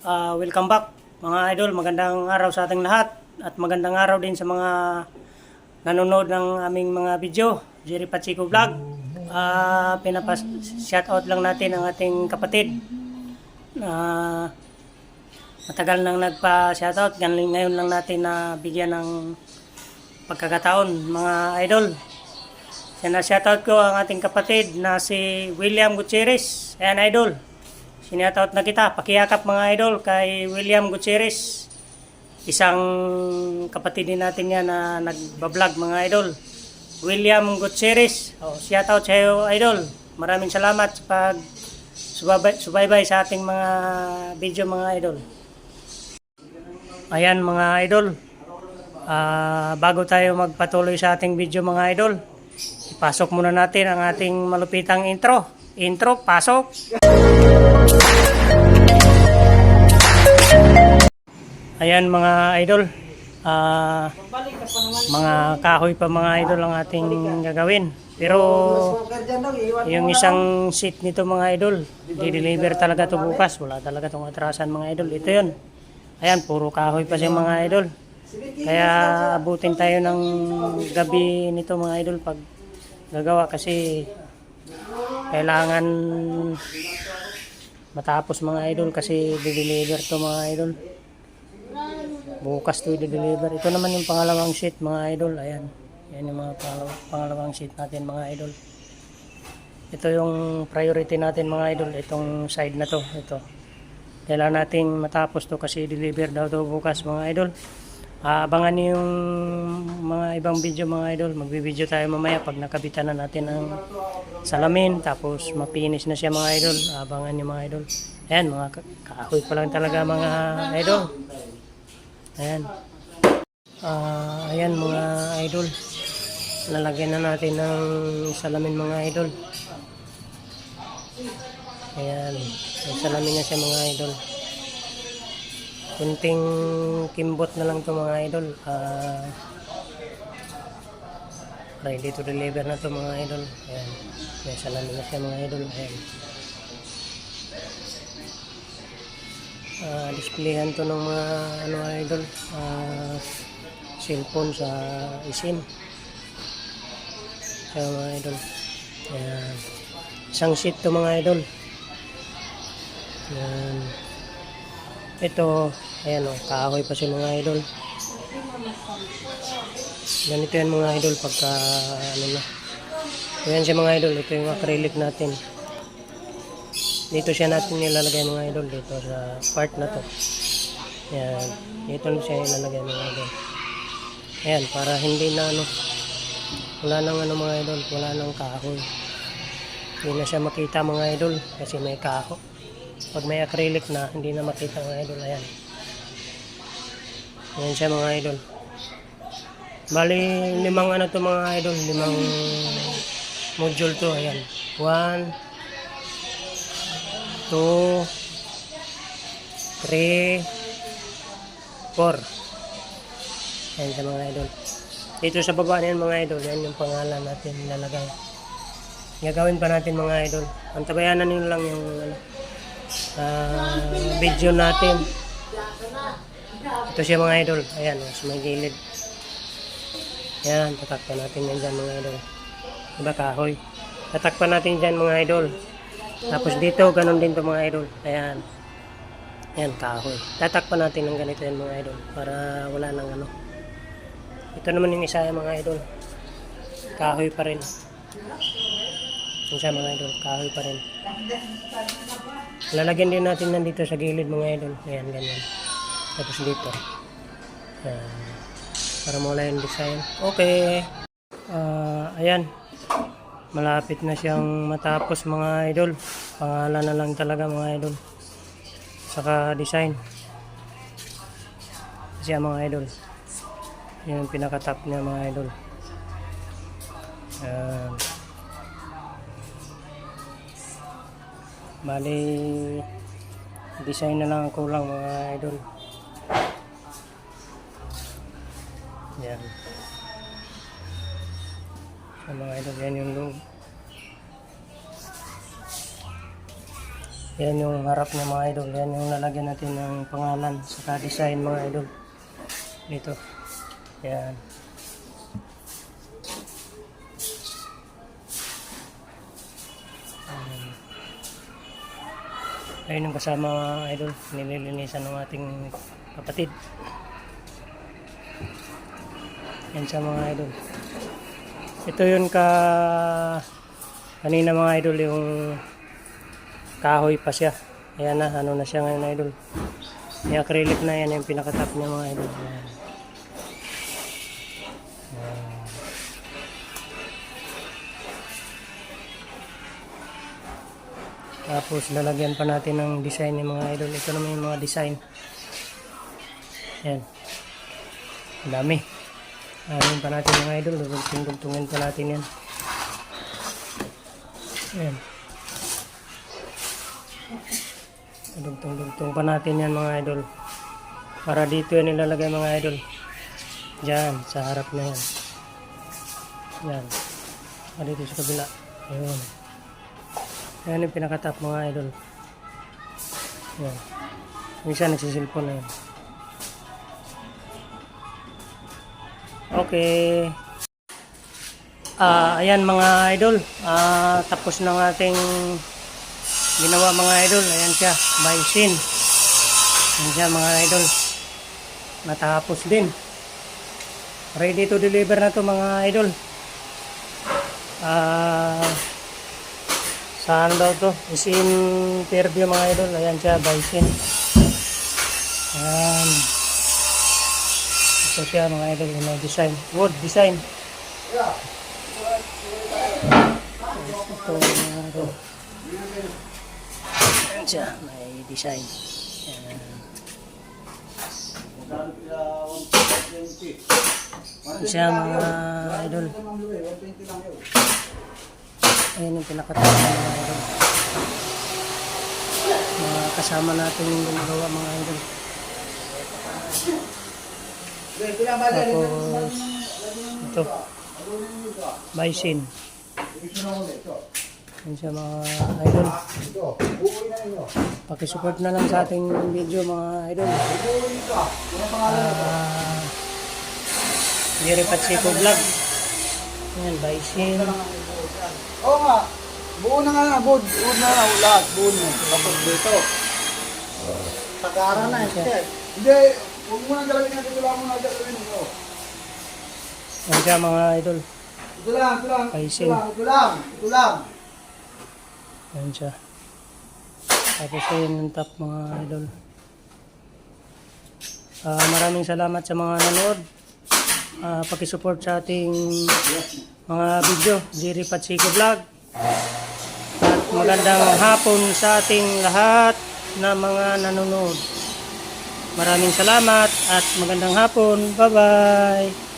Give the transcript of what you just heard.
Ah, welcome back mga idol. Magandang araw sa ating lahat at magandang araw din sa mga nanonood ng aming mga video. Jerry Pachico Vlog. Ah, pinapas shoutout lang natin ang ating kapatid na matagal nang nagpa-shoutout. Ngayon ngayon lang natin na bigyan ng pagkakataon mga idol. Yan shoutout ko ang ating kapatid na si William Gutierrez. Ayan idol. Sinoutout na kita. Pakiyakap mga idol kay William Gutierrez. Isang kapatid din natin yan na nagbablog mga idol. William Gutierrez. Oh, shoutout sa iyo idol. Maraming salamat sa pag subabay, subaybay sa ating mga video mga idol. Ayan mga idol. Ah, bago tayo magpatuloy sa ating video mga idol, ipasok muna natin ang ating malupitang intro. Intro, pasok! Ayan mga idol. Ah, mga kahoy pa mga idol ang ating gagawin. Pero yung isang seat nito mga idol, di-deliver talaga to bukas. Wala talaga tong atrasan mga idol. Ito yun. Ayan, puro kahoy pa siya mga idol. Kaya abutin tayo ng gabi nito mga idol pag gagawa kasi kailangan matapos mga idol kasi di-deliver to mga idol. Bukas to i-deliver. Ito naman yung pangalawang sheet mga idol. Ayan. Yan yung mga pangalaw- pangalawang sheet natin mga idol. Ito yung priority natin mga idol. Itong side na to. Ito. Kailangan nating matapos to kasi deliver daw to bukas mga idol. Ah, abangan niyo yung mga ibang video mga idol. Magbibideo tayo mamaya pag nakabitan na natin ang salamin. Tapos mapinis na siya mga idol. Abangan niyo mga idol. Ayan, mga ka- kahoy pa lang talaga mga idol. Ayan. Ah, ayan mga idol. Lalagyan na natin ng salamin mga idol. Ayan. May salamin na siya mga idol. Kunting kimbot na lang to mga idol. Ah, ready to deliver na to mga idol. Ayan. May salamin na siya mga idol. Ayan. Ah, displayhan to ng mga ano idol. Ah, cellphone sa isim. Kaya mga idol. Ayan. Isang sheet to mga idol. Ayan. Ito, ayan o, kahoy pa si mga idol. Ganito yan mga idol pagka ano na. Ayan siya mga idol, ito yung acrylic natin. Dito siya natin nilalagay mga idol dito sa part na to. Ayan, dito na siya ilalagay mga idol. Ayan, para hindi na ano, wala nang ano mga idol, wala nang kahoy. Hindi na siya makita mga idol kasi may kahoy. Pag may acrylic na, hindi na makita mga idol. Ayan. Ayan siya mga idol. Bali, limang ano to mga idol. Limang module to. Ayan. One, two, three, four. Ayan siya mga idol. Dito sa baba niyan mga idol, yan yung pangalan natin nilalagay. Gagawin pa natin mga idol. Ang tabayanan nyo lang yung ano, ah, video natin. Ito siya mga idol. Ayan, sa may gilid. Ayan, tatakpan natin yan dyan mga idol. Diba kahoy? Tatakpan natin dyan mga idol. Tapos dito, ganun din to mga idol. Ayan. Ayan, kahoy. Tatakpan natin ng ganito yan mga idol. Para wala nang ano. Ito naman yung isa mga idol. Kahoy pa rin. Yung isa mga idol, kahoy pa rin. Lalagyan din natin nandito sa gilid mga idol. Ayan, ganyan. Tapos dito. Ayan. Para mawala yung design. Okay. Ah, ayan. Malapit na siyang matapos mga idol. Pangalan na lang talaga mga idol. Saka design. Siya mga idol. Yan yung pinaka-top niya mga idol. Ayan. Bali, design na lang ang kulang mga idol. Yan. Sa mga idol, yan yung loob. Yan yung harap ng mga idol. Yan yung lalagyan natin ng pangalan sa design mga idol. Dito. Yan. Ayun yung kasama mga idol. Nililinisan ng ating kapatid. Yan sa mga idol. Ito yun ka kanina mga idol yung kahoy pa siya. Ayan na, ano na siya ngayon idol. Yung acrylic na yan yung pinakatap niya mga idol. Ayan. Tapos lalagyan pa natin ng design ng mga idol. Ito naman yung mga design. Ang dami. Ayan pa natin mga idol. Dugtong-dugtungin pa natin yan. Ayan. Dugtong-dugtong pa natin yan mga idol. Para dito yan ilalagay mga idol. Diyan, sa harap na yan. Yan. Ah, dito sa kabila. Ayun. Ayan yung pinakatap mga idol. Yan. Isa nagsisilpon na yan. Okay. Ah, ayan mga idol. Ah, tapos ng ating ginawa mga idol. Ayan siya, baisin. Ayan siya mga idol. Natapos din. Ready to deliver na to mga idol. Ah, saan daw to? Is in Fairview mga idol. Ayan siya, baisin. Ayan. Ito siya mga idol, yung mga design. Wood design. Ito mga idol. Ayan siya, may design. Ayan. Ito siya mga idol. Ayan yung pinakatawa mga idol. Mga kasama natin yung gumagawa mga idol. Tapos, ito. Baisin. Yan siya mga idol. Pakisupport na lang sa ating video mga idol. Ah, Jerry Pacheco Vlog. Yan, Baisin. Oo nga. Buo na nga na, buo, buo na nga lahat, buo na. Tapos dito. Tagara na. Hindi, huwag mo nang galawin natin, ito lang mo na galawin mo. Yan siya mga idol. Ito lang, ito lang, ito lang, ito lang, ito lang. Yan siya. Tapos ayun yung top mga idol. Ah, maraming salamat sa mga nanood. Ah, pakisupport sa ating mga video, Jerry Patsiko Vlog. At magandang hapon sa ating lahat na mga nanonood. Maraming salamat at magandang hapon. Bye-bye.